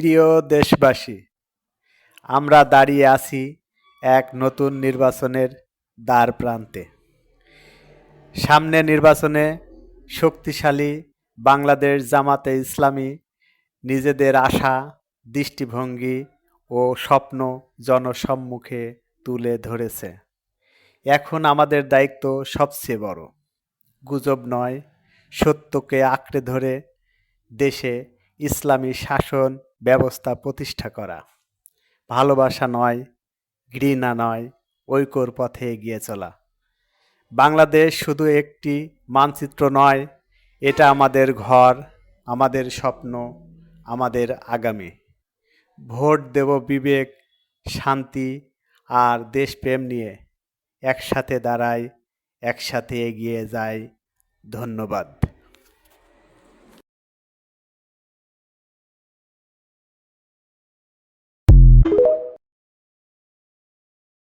প্রিয় দেশবাসী, আমরা দাঁড়িয়ে আছি এক নতুন নির্বাচনের দ্বার প্রান্তে। সামনে নির্বাচনে শক্তিশালী বাংলাদেশ জামাতে ইসলামী নিজেদের আশা, দৃষ্টিভঙ্গি ও স্বপ্ন জনসম্মুখে তুলে ধরেছে। এখন আমাদের দায়িত্ব সবচেয়ে বড়। গুজব নয়, সত্যকে আঁকড়ে ধরে দেশে ইসলামী শাসন ব্যবস্থা প্রতিষ্ঠা করা। ভালোবাসা নয়, ঘৃণা নয়, ঐক্যর পথে এগিয়ে চলা। বাংলাদেশ শুধু একটি মানচিত্র নয়, এটা আমাদের ঘর, আমাদের স্বপ্ন, আমাদের আগামী। ভোট দেব বিবেক, শান্তি আর দেশপ্রেম নিয়ে। একসাথে দাঁড়াই, একসাথে এগিয়ে যাই। ধন্যবাদ।